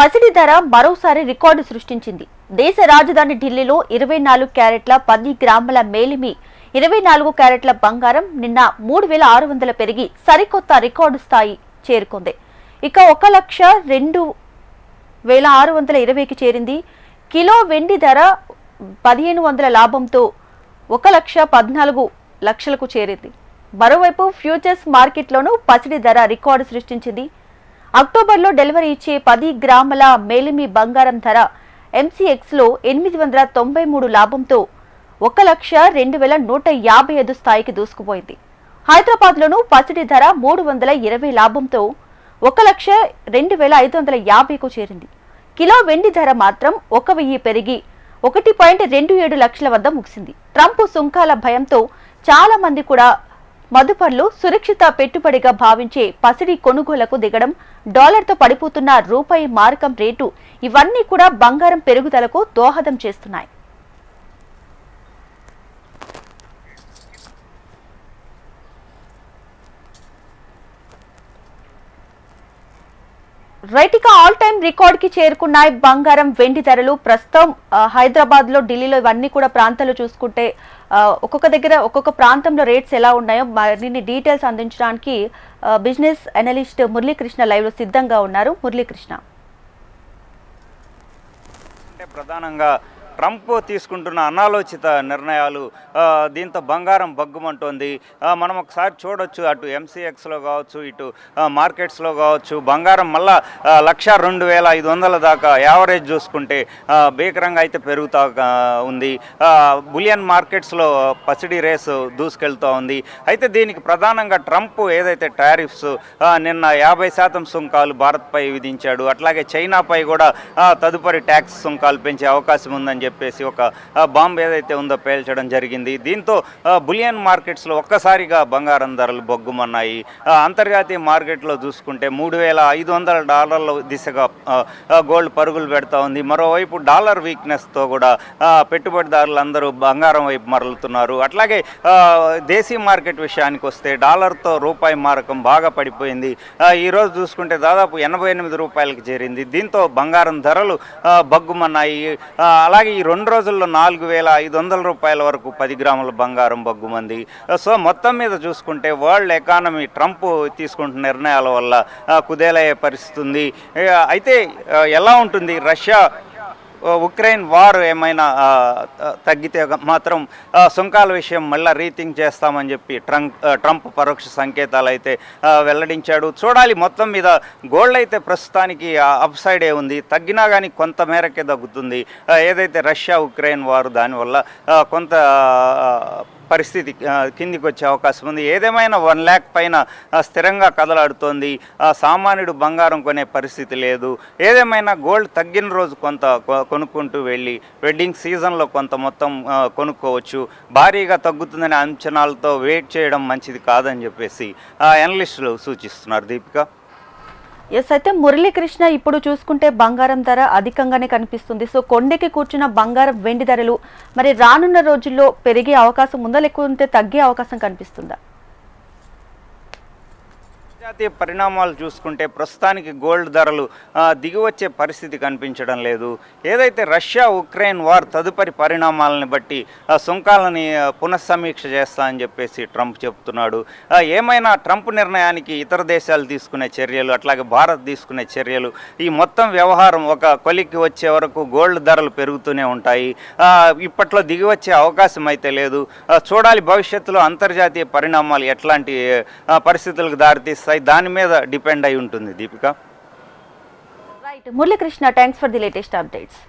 పసిడి ధర మరోసారి రికార్డు సృష్టించింది. దేశ రాజధాని ఢిల్లీలో ఇరవై నాలుగు క్యారెట్ల పది గ్రాముల మేలిమి ఇరవై నాలుగు క్యారెట్ల బంగారం నిన్న మూడు వేల ఆరు వందల పెరిగి సరికొత్త రికార్డు స్థాయి చేరుకుంది. ఇక ఒక లక్ష రెండు వేల ఆరు వందల ఇరవైకి చేరింది. కిలో వెండి ధర పదిహేను వందల లాభంతో ఒక లక్ష పద్నాలుగు లక్షలకు చేరింది. మరోవైపు ఫ్యూచర్స్ మార్కెట్లోనూ పసిడి ధర రికార్డు సృష్టించింది. అక్టోబర్లో డెలివరీ ఇచ్చే పది గ్రాముల మేలిమి బంగారం ధర ఎంసీఎక్స్లో ఎనిమిది వందల తొంభై మూడు లాభంతో ఒక లక్ష రెండు వేల నూట యాభై ఐదు స్థాయికి దూసుకుపోయింది. హైదరాబాద్లోనూ పసిడి ధర మూడు వందల ఇరవై లాభంతో ఒక లక్ష రెండు వేల ఐదు వందల యాభైకు చేరింది. కిలో వెండి ధర మాత్రం ఒక వెయ్యి పెరిగి ఒకటి పాయింట్ రెండు ఏడు లక్షల వద్ద ముగిసింది. ట్రంప్ సుంకాల భయంతో చాలా మంది కూడా మదుపర్లు సురక్షిత పెట్టుబడిగా భావించే పసిడి కొనుగోలకు దిగడం డాలర్తో పడిపోతున్న రూపాయి మారకం రేటు ఇవన్నీ కూడా బంగారం పెరుగుదలకు దోహదం చేస్తున్నాయి. రైతిక ఆల్ టైమ్ రికార్డ్కి చేరుకున్నాయి. బంగారం వెండి ధరలు ప్రస్తుతం హైదరాబాద్లో ఢిల్లీలో ఇవన్నీ కూడా ప్రాంతాలు చూసుకుంటే ఒక్కొక్క దగ్గర ఒక్కొక్క ప్రాంతంలో రేట్స్ ఎలా ఉన్నాయో మరిన్ని డీటెయిల్స్ అందించడానికి బిజినెస్ అనలిస్ట్ మురళీకృష్ణ లైవ్లో సిద్ధంగా ఉన్నారు. మురళీకృష్ణ. ప్రధానంగా ట్రంప్ తీసుకుంటున్న అనాలోచిత నిర్ణయాలు దీంతో బంగారం బగ్గుమంటోంది. మనం ఒకసారి చూడొచ్చు అటు ఎంసీఎక్స్లో కావచ్చు ఇటు మార్కెట్స్లో కావచ్చు బంగారం మళ్ళా లక్ష రెండు వేల ఐదు వందల దాకా యావరేజ్ చూసుకుంటే భీకరంగా అయితే పెరుగుతా ఉంది. బులియన్ మార్కెట్స్లో పసిడి రేసు దూసుకెళ్తూ ఉంది. అయితే దీనికి ప్రధానంగా ట్రంప్ ఏదైతే టారిఫ్స్ నిన్న యాభై శాతం సుంకాలు భారత్పై విధించాడు అట్లాగే చైనాపై కూడా తదుపరి ట్యాక్స్ సుంకాలు పెంచే అవకాశం ఉందని చెప్పి చెప్పేసి ఒక బాంబు ఏదైతే ఉందో పేల్చడం జరిగింది. దీంతో బులియన్ మార్కెట్స్లో ఒక్కసారిగా బంగారం ధరలు బొగ్గుమన్నాయి. అంతర్జాతీయ మార్కెట్లో చూసుకుంటే మూడు వేల ఐదు వందల డాలర్ల దిశగా గోల్డ్ పరుగులు పెడతా ఉంది. మరోవైపు డాలర్ వీక్నెస్తో కూడా పెట్టుబడిదారులందరూ బంగారం వైపు మరలుతున్నారు. అట్లాగే దేశీయ మార్కెట్ విషయానికి వస్తే డాలర్తో రూపాయి మారకం బాగా పడిపోయింది. ఈరోజు చూసుకుంటే దాదాపు ఎనభై ఎనిమిది రూపాయలకు చేరింది. దీంతో బంగారం ధరలు బగ్గుమన్నాయి. అలాగే ఈ రెండు రోజుల్లో నాలుగు వేల ఐదు వందల రూపాయల వరకు పది గ్రాముల బంగారం బగ్గుమంది సో మొత్తం మీద చూసుకుంటే వరల్డ్ ఎకానమీ ట్రంప్ తీసుకుంటున్న నిర్ణయాల వల్ల కుదేలయ్యే పరిస్థితి ఉంది అయితే ఎలా ఉంటుంది రష్యా ఉక్రెయిన్ వార్ ఏమైనా తగ్గితే మాత్రం సుంకాల విషయం మళ్ళీ రీథింక్ చేస్తామని చెప్పి ట్రంప్ ట్రంప్ పరోక్ష సంకేతాలు అయితే వెల్లడించాడు. చూడాలి మొత్తం మీద గోల్డ్ అయితే ప్రస్తుతానికి అప్ సైడే ఉంది. తగ్గినా కానీ కొంత మేరకే తగ్గుతుంది. ఏదైతే రష్యా ఉక్రెయిన్ వారు దానివల్ల కొంత పరిస్థితి కిందికి వచ్చే అవకాశం ఉంది. ఏదేమైనా వన్ ల్యాక్ పైన స్థిరంగా కదలాడుతోంది. సామాన్యుడు బంగారం కొనే పరిస్థితి లేదు. ఏదేమైనా గోల్డ్ తగ్గిన రోజు కొంత కొ- కొనుక్కుంటూ వెళ్ళి వెడ్డింగ్ సీజన్లో కొంత మొత్తం కొనుక్కోవచ్చు. భారీగా తగ్గుతుందనే అంచనాలతో వెయిట్ చేయడం మంచిది కాదని చెప్పేసి అనలిస్టులు సూచిస్తున్నారు దీపిక. ఎస్ అయితే మురళీకృష్ణ ఇప్పుడు చూసుకుంటే బంగారం ధర అధికంగానే కనిపిస్తుంది. సో కొండకి కూర్చున్న బంగారం వెండి ధరలు మరి రానున్న రోజుల్లో పెరిగే అవకాశం ఉందా? లేకుంటే తగ్గే అవకాశం కనిపిస్తుందా? జాతీయ పరిణామాలు చూసుకుంటే ప్రస్తుతానికి గోల్డ్ ధరలు దిగివచ్చే పరిస్థితి కనిపించడం లేదు. ఏదైతే రష్యా ఉక్రెయిన్ వార్ తదుపరి పరిణామాలను బట్టి ఆ, సుంకాలని పునఃసమీక్ష చేస్తా అని చెప్పేసి ట్రంప్ చెప్తున్నాడు. ఏమైనా ట్రంప్ నిర్ణయానికి ఇతర దేశాలు తీసుకునే చర్యలు అట్లాగే భారత్ తీసుకునే చర్యలు ఈ మొత్తం వ్యవహారం ఒక కొలిక్కి వచ్చే వరకు గోల్డ్ ధరలు పెరుగుతూనే ఉంటాయి. ఇప్పట్లో దిగి వచ్చే అవకాశం అయితే లేదు. చూడాలి భవిష్యత్తులో అంతర్జాతీయ పరిణామాలు ఎట్లాంటి పరిస్థితులకు దారితీస్తాయి. దాని మీద డిపెండ్ అయి ఉంటుంది Deepika. Right Muralikrishna thanks for the latest updates